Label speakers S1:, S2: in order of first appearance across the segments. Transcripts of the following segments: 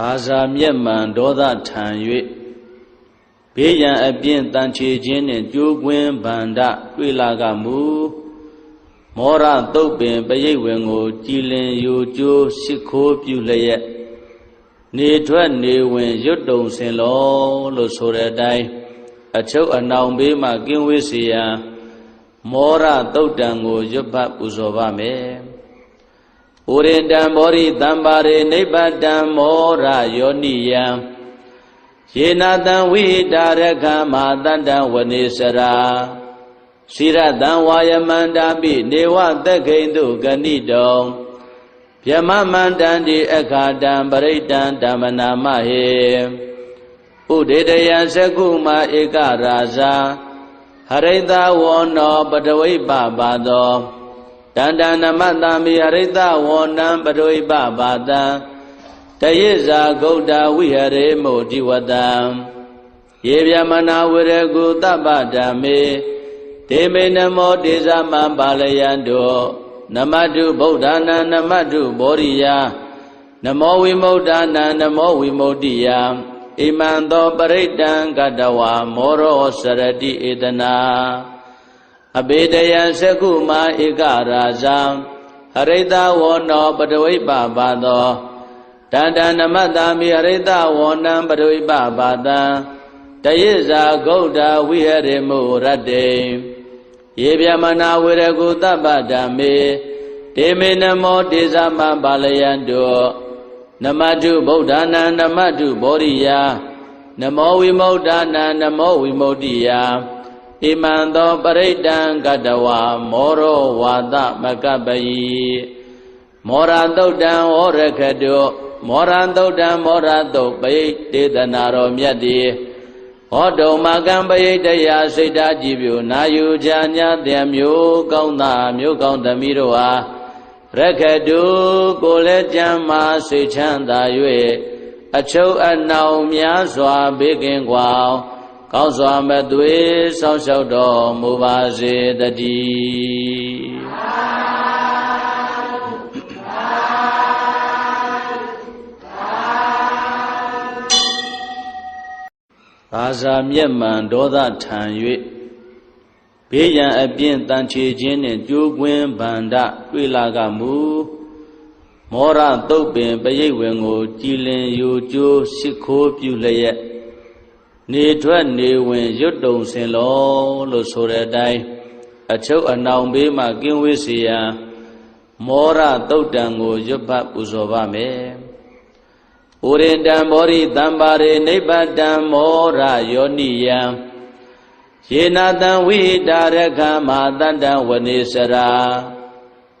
S1: အာဇာမျက်မှန်ဒေါသထံ၍ဘေးရန်အပြင်းတန်ချေခြင်းနှင့်ကြိုးကွင်းဗန္ဒတွေ့လာကမူမောရတုတ်ပင်ပရိတ်ဝင်ကိုကြည်လင်ယူကျိုးရှိခိုးပြုလျက်နေထွက်နေဝင်ရွတ်တုံစင်လောလို့ဆိုတဲ့အတိုင်းအချုပ်အနောင်ဘေးမှကင်းဝေးစေရန်မောရတုတ်တံကိုရွတ်ပတ်ပူဇော်ပါမယ်။ ဩရိတံမောရိတံပါရိနိဗ္ဗတံမောရယောနိယံယေနတံဝိတာရခမာတတ္တဝနေစရာစိရတံဝါယမန္တာပိနေဝသက်ခိန်တုဂဏိတောဗျမမန္တံတိအခါတံပရိတံဓမ္မနာမဟေဥဒေတယသကုမဧကရာဇာဟရိတဝောနောပတဝိပပါသော တန္တနမတံမိဟရိတဝောနံပတဝိပပါတံတယိဇာဂௌတဝိဟရေမုတိဝတံယေဗျမနာဝရကုတပ္ပဓမ္မေဒေမေနမောတေဇမံပါလယံတောနမတုဗုဒ္ဓနာနမတုဘောရိယနမောဝိမု ddha နာနမောဝိမု ddhi ယဣမံသောပရိတံကတဝါမောရောစရတိဧတနာ အဘေတယံသကုမာဧကရာဇံဟရိတဝောနောပတဝိပပါသောတန္တနမတ္တာမိဟရိတဝောနံပတဝိပပါတံတယိဇာဂௌဒဝိဟရေမုရတ္တေယေဗျမနာဝေရကုတပ္ပဓမ္မေတေမေနမောတေဇမပါလယံတောနမတုဗုဒ္ဓနာနမတုဘောရိယနမောဝိမု ddha နာနမောဝိမု ddhi ယ ဣမံသောပရိတံကတဝါမောရောဝါသမကပယိမောရတုတ်တံဩရခတုမောရတုတ်တံမောရတုတ်ပိတေသနာတော်မြတ်တိဟောတုံမကံပယိတယစိတ်ဓာကြည်ပြူနာယူချာညာတဲ့မျိုးကောင်းသားမျိုးကောင်းသမီးတို့ဟာရခတုကိုလည်းကြမ်းမာစိတ်ချမ်းသာ၍အချုပ်အနှောင်များစွာဘေးကင်းကွာ ကောင်းစွာမသွေဆောင်းလျှောက်တော်မူပါစေတည်းအာဇာမျက်မှန်ဒေါသထံ၍ဘေးရန်အပြင်းတန်ချေခြင်းနှင့်ကြိုးကွင်းဗန္ဒတွေ့လာကမူမောရတုတ်ပင်ပရိတ်ဝင်ကို ကြည်လင်ယူကျိုးရှိခိုးပြုလျက် နေထွက်နေဝင်ရွတ်တုံစင်လောလို့ဆိုတဲ့အတိုင်းအချုပ်အနောင်ဘေးမှကင်းဝေးစေရန်မောရတုတ်တံကိုရွတ်ပတ်ပူဇော်ပါမယ်ဩရိတံမောရိတံပါရိနိဗ္ဗတံမောရယောနိယံယေနတံဝိတာရခမာတတံဝနေစရာ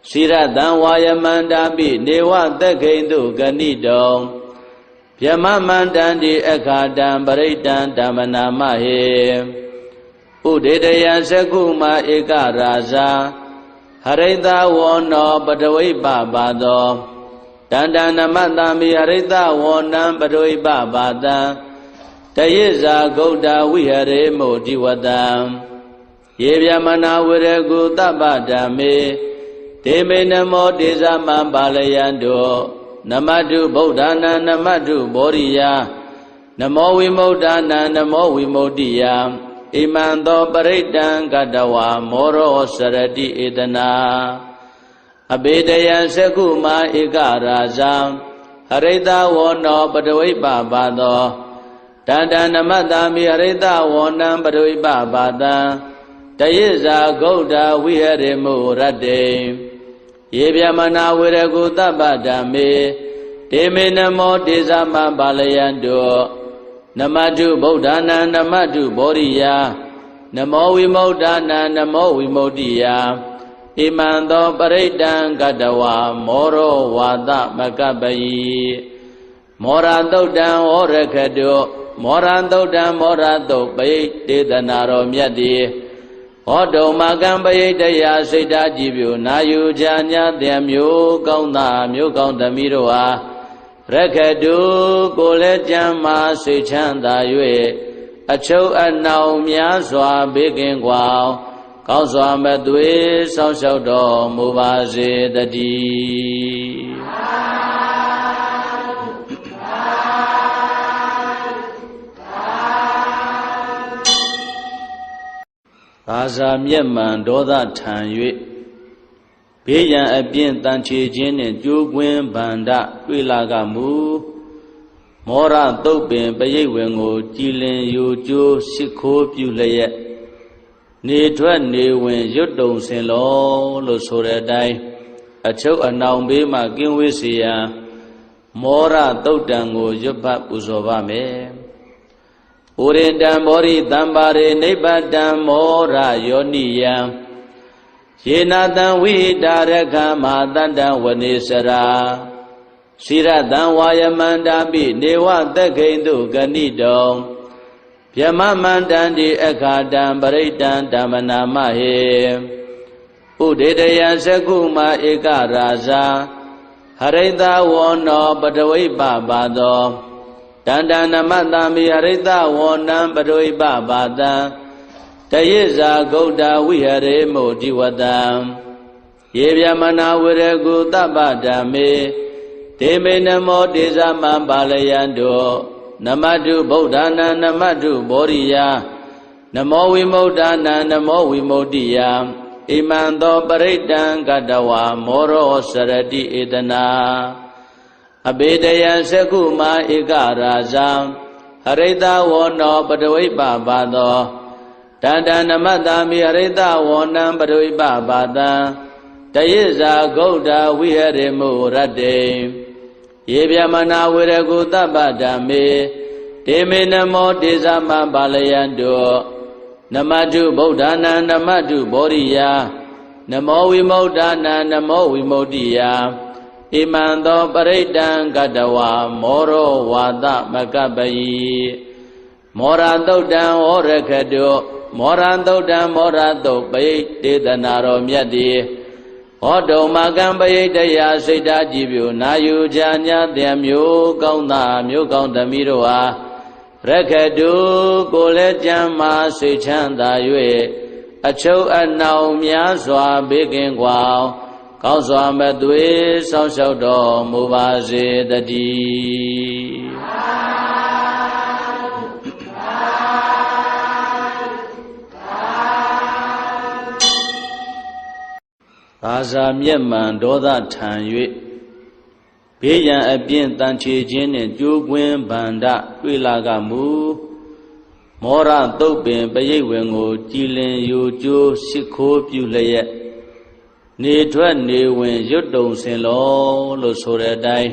S1: စိရတံဝါယမန္တာပိနေဝသက်ခိန်တုဂဏိတော ဗျမမန္တံတိအခါတံပရိတံဓမ္မနာမဟေဥဒေတယသကုမဧကရာဇာဟရိတဝောနောပတဝိပပါသောတန္တနမတံမိဟရိတဝောနံပရိပပါတံတယိဇာဂௌတဝိဟရေမုတိဝတံယေဗျမနာဝရကုတပ္ပဓမ္မေဒေမေနမောတေဇမံပါလယံတော နမတုဗုဒ္ဓနာနမတုဘောရိယနမောဝိမု ddha နာနမောဝိမု ddhi ယဣမံသောပရိတံကတဝါမောရောစရတိဧတနာအဘေတယံသကုမာဧကရာဇံဟရိတဝောနောပတဝိပပါသောတန္တနမတ္တာမိဟရိတဝောနံပတဝိပပါတံတယိဇာဂௌဒဝိဟရေမုရတ္တေ ယေဗျမနာဝေရကုတပ္ပဓမ္မေဒေမေနမောတေဇမပါလယံတောနမတုဗုဒ္ဓနာနမတုဘောရိယနမောဝိမု ddha နာနမောဝိမု ddhi ယဣမံသောပရိတံကတဝါမောရောဝါသမကပယိမောရတုတ်တံဩရခတုမောရတုတ်တံမောရတုတ်ပိတေသနာတော်မြတ်တိ ဟောတုံမကံပယိတယစိတ်ဓာကြည်ပြူနာယူချာညာတဲ့မျိုးကောင်းသားမျိုးကောင်းသမီးတို့ဟာရခတုကိုလည်းကြမ်းမာစိတ်ချမ်းသာ၍အချုပ်အနှောင်များစွာဘေးကင်းကွာကောင်းစွာမသွေဆောင်းလျှောက်တော်မူပါစေတည်း ဘာဇာမျက်မှန်ဒေါသထံ၍ဘေးရန်အပြင်းတန်ချေခြင်းနှင့်ကြိုးကွင်းဗန္ဒတွေ့လာကမူမောရတုတ်ပင်ပရိတ်ဝင်ကိုကြည်လင်ယူကျိုးရှိခိုးပြုလျက်နေထွက်နေဝင်ရွတ်တုံစင်လောလို့ဆိုတဲ့အတိုင်းအချုပ်အနောင်ဘေးမှကင်းဝေးစေရန်မောရတုတ်တံကိုရွတ်ပတ်ပူဇော်ပါမယ်။ ဩရိတံမောရိတံပါရိနိဗ္ဗတံမောရယောနိယံယေနာတံဝိတာရခမာတတံဝနေစရာစိရတံဝါယမန္တာပိနေဝသက်ခိန်တုဂဏိတောဗျမမန္တံတိအခါတံပရိတံဓမ္မနာမဟေဥဒေတယသကုမဧကရာဇာဟရိတဝောနောပတဝိပပါသော တန္တနမတံမိဟရိတဝောနံပတဝိပပါတံတယိဇာဂௌတဝိဟရေမုတိဝတံယေဗျမနာဝရကုတပ္ပဓမ္မေဒေမေနမောတေဇမံပါလယံတောနမတုဗုဒ္ဓနာနမတုဘောရိယနမောဝိမု ddha နာနမောဝိမု ddhi ယဣမံသောပရိတံကတဝါမောရောစရတိဧတနာ အဘေတယံသကုမာဧကရာဇံဟရိတဝောနောပတဝိပပါသောတန္တနမတ္တာမိဟရိတဝောနံပတဝိပပါတံတယိဇာဂௌဒဝိဟရိမုရတ္တေယေဗျမနာဝေရကုတပ္ပဓမ္မေတေမေနမောတေသမပါလယံတောနမတုဗုဒ္ဓနာနမတုဘောရိယနမောဝိမု ddha နာနမောဝိမု ddhi ယ ဣမံသောပရိတံကတဝါမောရောဝါသမကပယိမောရတုတ်တံဩရခတုမောရတုတ်တံမောရတုတ်ပိတေသနာတော်မြတ်တိဟောတုံမကံပယိတယစိတ်ဓာကြည်ပြုနာယူကြညာတဲ့မျိုးကောင်းသားမျိုးကောင်းသမီးတို့ဟာရခတုကိုလည်းကြမ်းမာစိတ်ချမ်းသာ၍အချုပ်အနှောင်များစွာဘေးကင်းကွာ ကောင်းစွာမသွေဆောင်းလျှောက်တော်မူပါစေတည်းဘာသာမျက်မှန်ဒေါသထံ၍ဘေးရန်အပြင်းတန်ချေခြင်းနှင့်ကြိုးကွင်းဗန္ဒတွေ့လာကမူမောရတုတ်ပင်ပရိတ်ဝင်ကို ကြည်လင်ယူကျိုးရှိခိုးပြုလျက် နေထွက်နေဝင်ရွတ်တုံစင်လောလို့ဆိုတဲ့အတိုင်း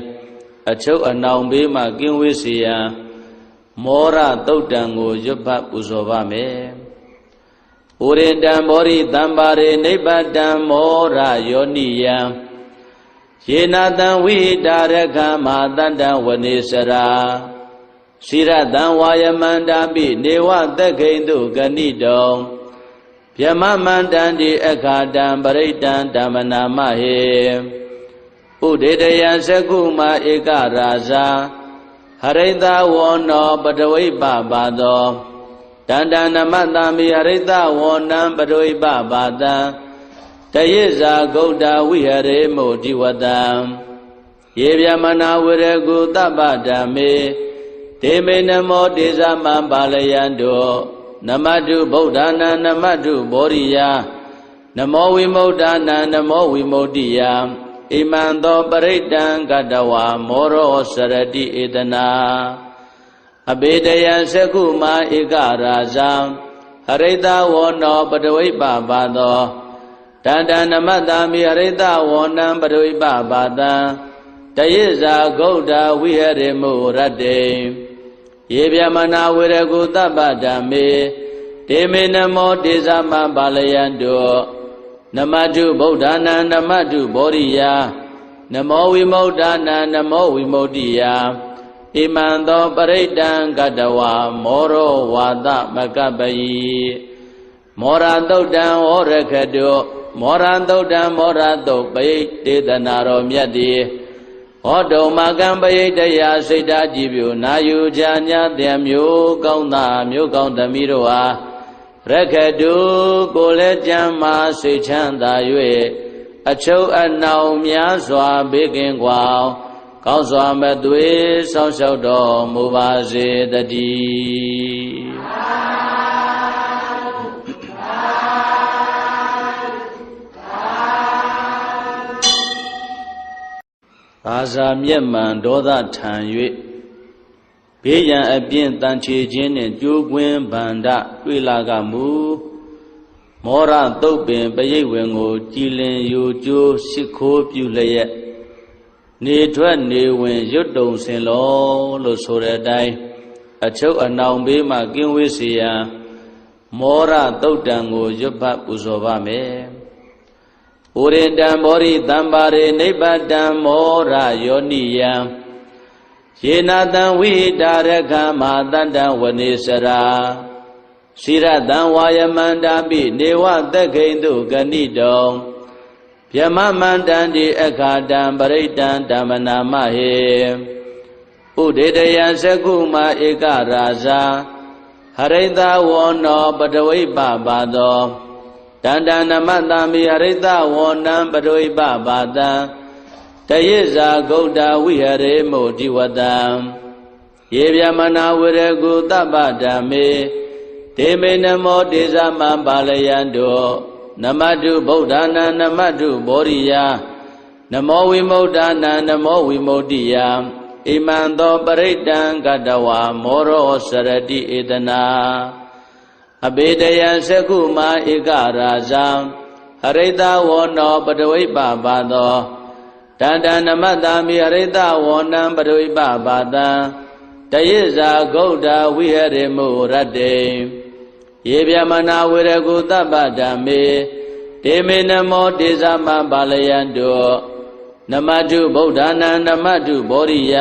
S1: အချုပ်အနောင်ဘေးမှကင်းဝေးစေရန်မောရတုတ်တံကိုရွတ်ပတ်ပူဇော်ပါမယ်။ဩရိတံမောရိတံပါရိနိဗ္ဗတံမောရယောနိယံယေနာတံဝိတာရခမာတတံဝနေစရာစိရတံဝါယမန္တာပိနေဝသက်ခိန်တုဂဏိတော ဗျမမန္တံတိအခါတံပရိတံဓမ္မနာမဟေဥဒေတယသကုမဧကရာဇာဟရိတဝောနောပတဝိပပါသောတန္တနမတံမိဟရိတဝောနံပတဝိပပါတံတယိဇာဂௌတဝိဟရေမုဒီဝတံယေဗျမနာဝရကုတပ္ပဓမ္မေဒေမေနမောတေသမံပါလယံတော နမတုဗုဒ္ဓနာနမတုဘောရိယနမောဝိမု ddha နာနမောဝိမု ddhi ယဣမံသောပရိတံကတဝါမောရောစရတိဧတနာအဘေတယံသကုမာဧကရာဇံဟရိတဝောနောပတဝိပပါသောတန္တနမတ္တာမိဟရိတဝောနံပရိပပါတံတယိဇာဂௌဒဝိဟရိမုရတ္တေ ယေဗျမနာဝေရကုတပ္ပဓမ္မေတေမေနမောတေသမပါလယံတောနမတုဗုဒ္ဓနာနမတုဘောရိယနမောဝိမု ddha နာနမောဝိမု ddhi ယဣမံသောပရိတံကတဝါမောရောဝါသမကပယိမောရတုတ်တံဩရခတောမောရသုတ်တံမောရသုတ်ပိတေသနာတော်မြတ်တိ ဟောတုံမကံပယိတရာစိတ်ဓာကြည်ပြုနာယူချာညာတဲ့မျိုးကောင်းသားမျိုးကောင်းသမီးတို့ဟာရခတုကိုလည်းကြမ်းမာစိတ်ချမ်းသာ၍အချုပ်အနှောင်များစွာဘေးကင်းကွာကောင်းစွာမသွေဆောင်းလျှောက်တော်မူပါစေတည်း အာဇာမျက်မှန်ဒေါသထံ၍ဘေးရန်အပြင်းတန်ချေခြင်းနှင့်ကြိုးကွင်းဗန္ဒတွေ့လာကမူမောရတုတ်ပင်ပရိတ်ဝင်ကို ကြည်လင်ယူကျိုးရှိခိုးပြုလျက်နေထွက်နေဝင်ရွတ်တုံစင်လောလို့ဆိုတဲ့အတိုင်းအချုပ်အနောင်ဘေးမှကင်းဝေးစေရန်မောရတုတ်တံကိုရွတ်ပတ်ပူဇော်ပါမယ်။ ဩရိတံမောရိတံပါရိနိဗ္ဗတံမောရယောနိယံယေနာတံဝိတာရခမာတတံဝနေစရာစိရတံဝါယမန္တာပိနေဝသက်ခိန်တုဂဏိတောဗျမမန္တံတိအခါတံပရိတံဓမ္မနာမဟေဥဒေတယသကုမဧကရာဇာဟရိတဝောနောပတဝိပပါသော တန္တနမတံမိဟရိတဝောနံပတဝိပပါတံတယိဇာဂௌတဝိဟရေမုတိဝတံယေဗျမနာဝရကုတပ္ပဓမ္မေဒေမေနမောတေဇမံပါလယံတောနမတုဗုဒ္ဓနာနမတုဘောရိယနမောဝိမု ddha နာနမောဝိမု ddhi ယဣမံသောပရိတံကတဝါမောရောစရတိဧတနာ အဘေတယံသကုမာဧကရာဇံဟရိတဝောနောပတဝိပပါသောတန္တနမတ္တာမိဟရိတဝောနံပတဝိပပါတံတယိဇာဂௌဒဝိဟရိမုရတ္တေယေဗျမနာဝေရကုတပ္ပဓမ္မေတေမေနမောတေဇမပါလယံတောနမတုဗုဒ္ဓနာနမတုဘောရိယ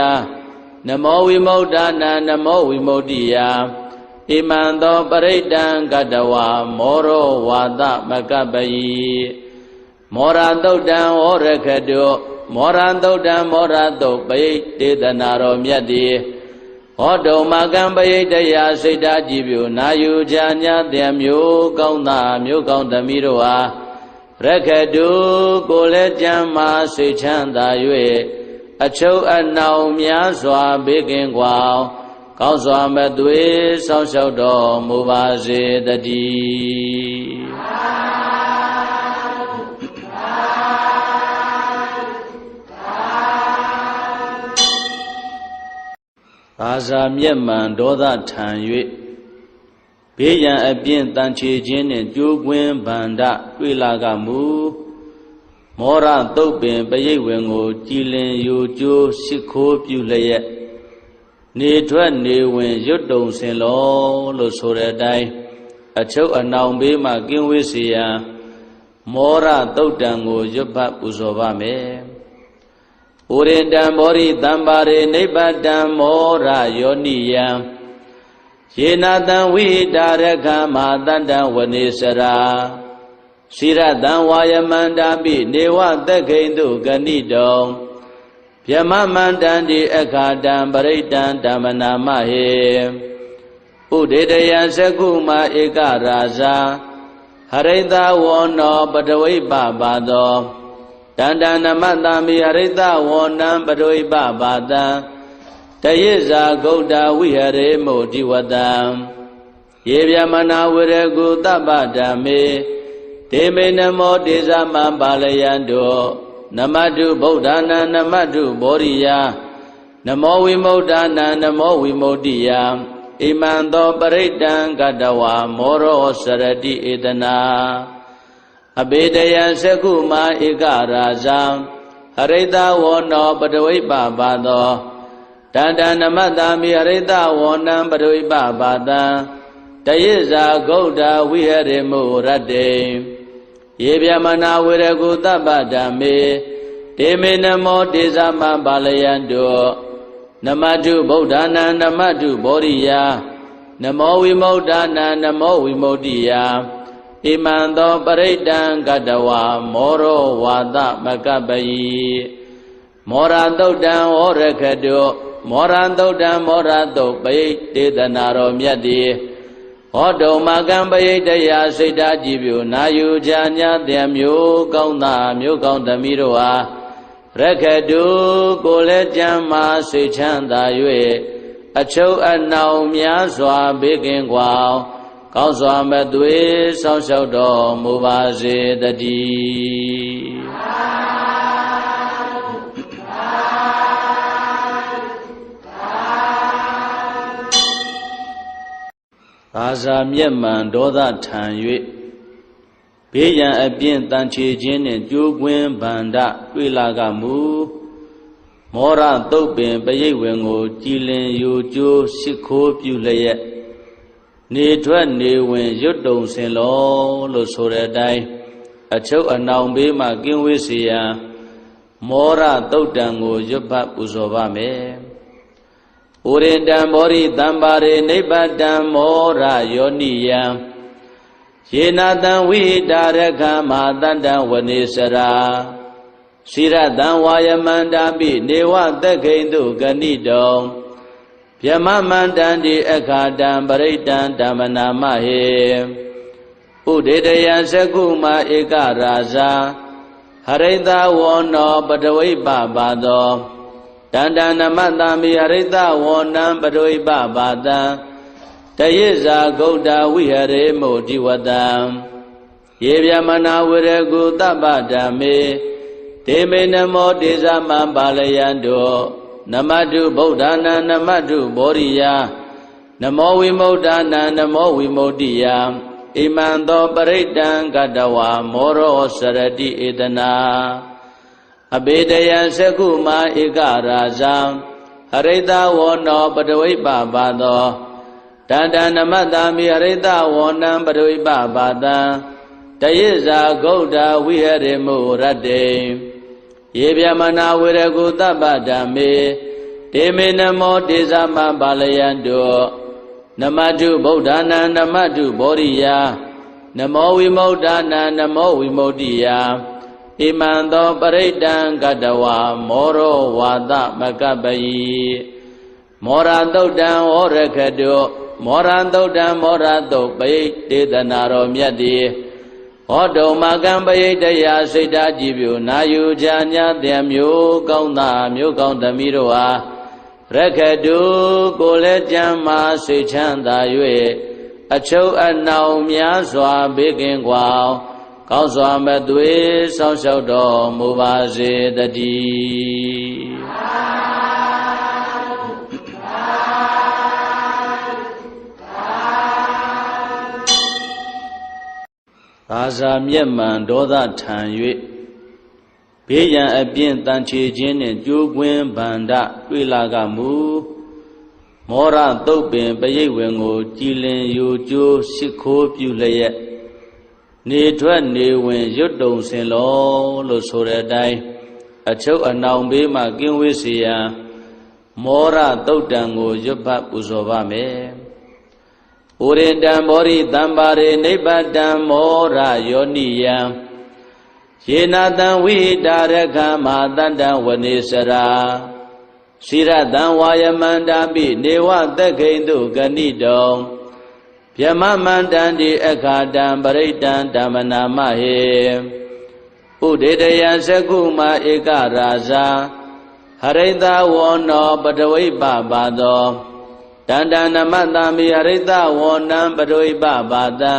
S1: နမောဝိမု ddha နာနမောဝိမု ddhi ယ ဣမံသောပရိတံကတဝါမောရောဝါသမကပယိမောရတုတ်တံဩရခတုမောရတုတ်တံမောရတုတ်ပိတေသနာတော်မြတ်တိဟောတုံမကံပယိတယစိတ်ဓာကြည်ပြူနာယူချာညာတဲ့မျိုးကောင်းသားမျိုးကောင်းသမီးတို့ဟာရခတုကိုလည်းကြမ်းမာစိတ်ချမ်းသာ၍အချုပ်အနှောင်များစွာဘေးကင်းကွာ ကောင်းစွာမသွေဆောင်းလျှောက်တော်မူပါစေတည်းအာဇာမျက်မှန်ဒေါသထံ၍ဘေးရန်အပြင်းတန်ချေခြင်းနှင့်ကြိုးကွင်းဗန္ဒတွေ့လာကမူမောရတုတ်ပင်ပရိတ်ဝင်ကို ကြည်လင်ယူကျိုးရှိခိုးပြုလျက် နေထွက်နေဝင်ရွတ်တုံစင်လောလို့ဆိုတဲ့အတိုင်းအချုပ်အနောင်ဘေးမှကင်းဝေးစေရန်မောရတုတ်တံကိုရွတ်ပတ်ပူဇော်ပါမယ်။ဩရိတံမောရိတံပါရိနိဗ္ဗတံမောရယောနိယံယေနာတံဝိတာရခမာတတံဝနေစရာစိရတံဝါယမန္တာပိနေဝသက်ခိန်တုဂဏိတော ဗျမမန္တံတိအခါတံပရိတံဓမ္မနာမဟေဥဒေတယသကုမဧကရာဇာဟရိတဝောနောပတဝိပပါသောတန္တနမတံမိဟရိတဝောနံပတဝိပပါတံတယိဇာဂௌတဝိဟရေမုတိဝတံယေဗျမနာဝရကုတပ္ပဓမ္မေဒေမေနမောတေဇမံပါလယံတော နမတုဗုဒ္ဓနာနမတုဘောရိယနမောဝိမု ddha နာနမောဝိမု ddhi ယဣမံသောပရိတံကတဝါမောရောစရတိဧတနာအဘေတယံသကုမာဧကရာဇံဟရိတဝောနောပတဝိပပါသောတန္တနမတ္တာမိဟရိတဝောနံပရိပပါတံတယိဇာဂௌဒဝိဟရိမုရတ္တေ ယေဗျမနာဝေရကုတပ္ပဓမ္မေတေမေနမောတေဇမပါလယံတောနမတုဗုဒ္ဓနာနမတုဘောရိယနမောဝိမု ddha နာနမောဝိမု ddhi ယဣမံသောပရိတံကတဝါမောရောဝါသမကပယိမောရတုတ်တံဩရခတောမောရသုတ်တံမောရသုတ်ပိတေသနာတော်မြတ်တိ ဟောတုံမကံပယိတယစိတ်ဓာကြည်ပြူနာယူချာညာတဲ့မျိုးကောင်းသားမျိုးကောင်းသမီးတို့ဟာရခတုကိုလည်းကြမ်းမာစိတ်ချမ်းသာ၍အချုပ်အနှောင်များစွာဘေးကင်းကွာကောင်းစွာမသွေဆောင်းလျှောက်တော်မူပါစေတည်း သာဇာမျက်မှန်ဒေါသထံ၍ဘေးရန်အပြင်းတန်ချေခြင်းနှင့်ကြိုးကွင်းဗန္ဒတွေ့လာကမူမောရတုတ်ပင်ပရိတ်ဝင်ကို ကြည်လင်ယူကျိုးရှိခိုးပြုလျက်နေထွက်နေဝင်ရွတ်တုံစင်လောလို့ဆိုတဲ့အတိုင်းအချုပ်အနောင်ဘေးမှကင်းဝေးစေရန်မောရတုတ်တံကိုရွတ်ပတ်ပူဇော်ပါမယ်။ ဩရင်တံမောရိတံပါရေနိဗ္ဗတံမောရယောနိယံယေနာတံဝိတာရခမဟာတတံဝနေစရာစိရတံဝါယမန္တာပိနေဝသက္ခိန်တုဂဏိတောဗျမမန္တံတိအခါတံပရိတံဓမ္မနာမဟေဥဒေတယသကုမဧကရာဇာဟရိတဝောနောပတဝိပပါသော တန္တနမတမိဟရိတဝောနံပတဝိပပါတံတယိဇာဂௌတဝိဟရေမုတိဝတံယေဗျမနာဝရကုတပ္ပဓမ္မေဒေမေနမောတေဇမံပါလယံတောနမတုဗုဒ္ဓနာနမတုဘောရိယနမောဝိမု ക്ത နာနမောဝိမု ക്തി ယဣမံသောပရိတံကတဝါမောရောစရတိဧတနာ အဘိဒယံသကုမာဧကရာဇံဟရိတဝောနောပတဝိပပါသောတန္တနမတံမိဟရိတဝောနံပတဝိပပါတံတရိဇာဂုတ်တာဝိဟရိမုရတ္တိယေဗျမနာဝေရကုတပ္ပဓမ္မေတေမေနမောတေဇမပါလယံတုနမတုဗုဒ္ဓနာနမတုဗောရိယာနမောဝိမု ద్ధ နာနမောဝိမု ద్ధి ယာ ဣမံသောပရိဒံကတဝါမောရောဝါသမကပယိမောရတုတ်တံဩရခတုမောရတုတ်တံမောရတုတ်ပိတေသနာရောမြတ်တိဟောတုံမကံပယိတယစိတ်ဓာကြည်ပြုနာယူဇာညာတေမျိုးကောင်းသာမျိုးကောင်းသမီးတို့ဟာရခတုကိုလည်းကြံမာစိတ်ချမ်းသာ၍အချုပ်အနှောင်များစွာဘေးကင်းကွာ ကောင်းစွာမသွေဆောင်းလျှောက်တော်မူပါစေတည်းသာဇာမျက်မှန်ဒေါသထံ၍ဘေးရန်အပြင်းတန်ချေခြင်းနှင့်ကြိုးကွင်းဗန္ဒတွေ့လာကမူမောရတုတ်ပင်ပရိတ်ဝင်ကို ကြည်လင်ယူကျိုးရှိခိုးပြုလျက် နေထွက်နေဝင်ရွတ်တုံစင်လောလို့ဆိုတဲ့အတိုင်းအချုပ်အနောင်ဘေးမှကင်းဝေးစေရန်မောရတုတ်တံကိုရွတ်ပတ်ပူဇော်ပါမယ်။ဩရင်တံမောရိတံပါရေနိဗ္ဗတံမောရယောနိယံယေနာတံဝိတာရခမဟာတတံဝနေစရာစိရတံဝါယမန္တာပိနေဝသက္ခိန်တုဂဏိတော ဗျမမန္တံတိအခါတံပရိတံဓမ္မနာမဟေဥဒေတယသကုမဧကရာဇာဟရိတဝောနောပတဝိပပါသောတန္တနမတံမိဟရိတဝောနံပတဝိပပါတံ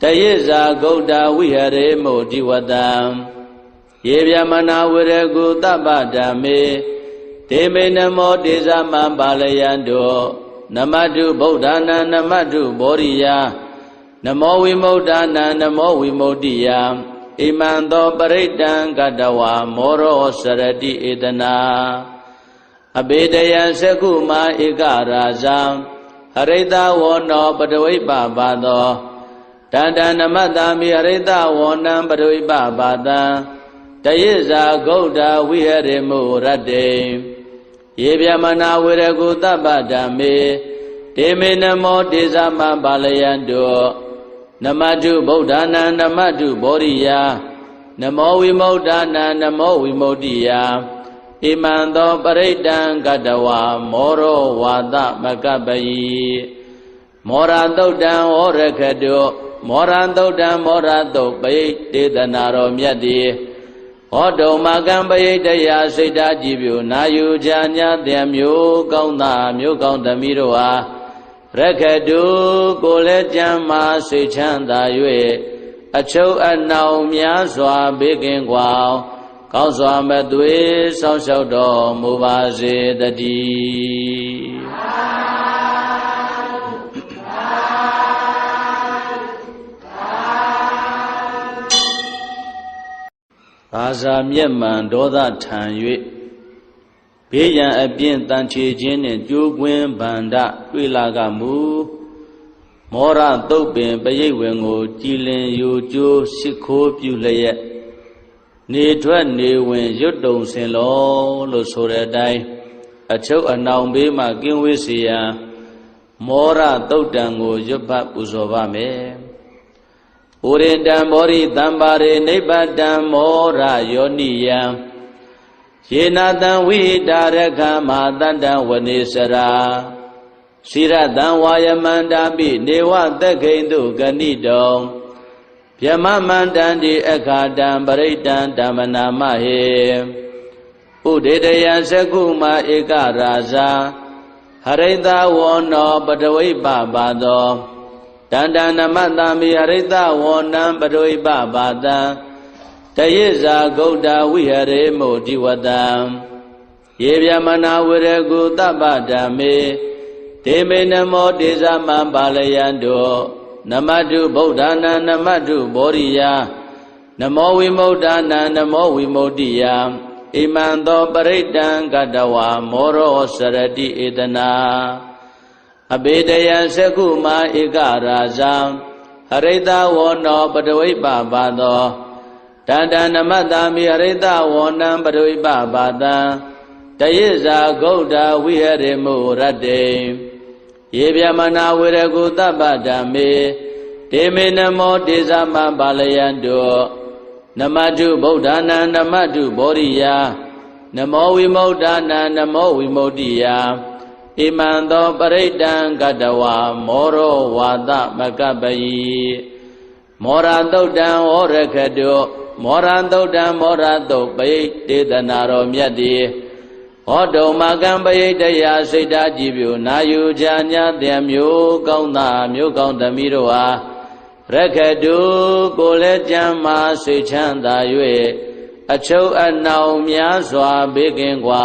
S1: တယိဇာဂௌတဝိဟရေမုတိဝတံယေဗျမနာဝရကုတပ္ပဓမ္မေဒေမေနမောတေဇမံပါလယံတော နမတုဗုဒ္ဓနာနမတုဘောရိယနမောဝိမု ക്ത နာနမောဝိမု ക്തി ယဣမံသောပရိတံကတဝါမောရောစရတိဧတနာအဘေတယသကုမာဧကရာဇံဟရိတဝောနောပတဝိပပါသောတန္တနမတ္တာမိအရိတဝောနံပရိပပါတံတယိဇာဂௌဒဝိဟရိမုရတ္တေ ယေဗျမနာဝေရကုတပ္ပဓမ္မေတေမေနမောတေဇမပါလယံတောနမတုဗုဒ္ဓနာနမတုဘောရိယနမောဝိမု ക്ത နာနမောဝိမု ക്തി ယဣမံသောပရိတံကတဝါမောရောဝါသမကပယိမောရတုတ်တံဩရခတောမောရသုတ်တံမောရသုတ်ပိတေသနာတော်မြတ်တိ ဟောတုံမကံပယိတယစိတ်ဓာကြည်ပြုနာယူချာညာတဲ့မျိုးကောင်းသားမျိုးကောင်းသမီးတို့ဟာရခတုကိုလည်းကြမ်းမာစိတ်ချမ်းသာ၍အချုပ်အနှောင်များစွာဘေးကင်းကွာကောင်းစွာမသွေဆောင်းလျှောက်တော်မူပါစေတည်း ဘာဇာမျက်မှန်ဒေါသထံ၍ဘေးရန်အပြင်းတန်ချေခြင်းနှင့်ကြိုးကွင်းဗန္ဒတွေ့လာကမူမောရတုတ်ပင်ပရိတ်ဝင်ကို ကြည်လင်ယူကျိုးရှိခိုးပြုလျက်နေထွက်နေဝင်ရွတ်တုံစင်လောလို့ဆိုတဲ့အတိုင်းအချုပ်အနှောင်ဘေးမှကင်းဝေးစေရန်မောရတုတ်တံကိုရွတ်ပတ်ပူဇော်ပါမယ်။ ဩရိတံမောရိတံပါရိနိဗ္ဗတံမောရယောနိယံယေနာတံဝိတာရခမာတတ္တဝနေစရာစိရတံဝါယမန္တာပိနေဝသက္ခိန္တုဂဏိတောဗျမမန္တံဒီအခါတံပရိတံဓမ္မနာမဟေဥဒေတယသကုမဧကရာဇာဟရိတဝောနောပတဝိပပါသော တန္တနမတမိဟရိတဝောနံပတဝိပပါတံတယေဇာဂௌတဝိဟရေမုတိဝတံယေဗျမနာဝရကုတပ္ပဓမ္မေဒေမေနမောတေဇမံပါလယံတောနမတုဗုဒ္ဓနာနမတုဘောရိယနမောဝိမု ക്ത နာနမောဝိမု ക്തി ယဣမံသောပရိတံကတဝါမောရောစရတိဧတနာ အဘေတယံသကုမာဧကရာဇံဟရိတဝောနောပတဝိပပါသောတန္တနမတ္တမိဟရိတဝောနံပတဝိပပါတံတယေဇာဂௌဒဝိဟရေမုရတ္တေယေဗျမနာဝေရကုတပ္ပဓမ္မေတေမေနမောတေဇမပါလယံတောနမတုဗုဒ္ဓနာနမတုဘောရိယနမောဝိမု ക്ത နာနမောဝိမု ക്തി ယ ဣမံသောပရိတံကတဝါမောရောဝါသမကပယိမောရတုတ်တံဩရခတုမောရတုတ်တံမောရတုတ်ပိတေသနာတော်မြတ်တိဟောတုံမကံပယိတယစိတ်ဓာကြည်ပြုနာယူချာညာတဲ့မျိုးကောင်းသားမျိုးကောင်းသမီးတို့ဟာရခတုကိုလည်းကြမ်းမာစိတ်ချမ်းသာ၍အချုပ်အနှောင်များစွာဘေးကင်းကွာ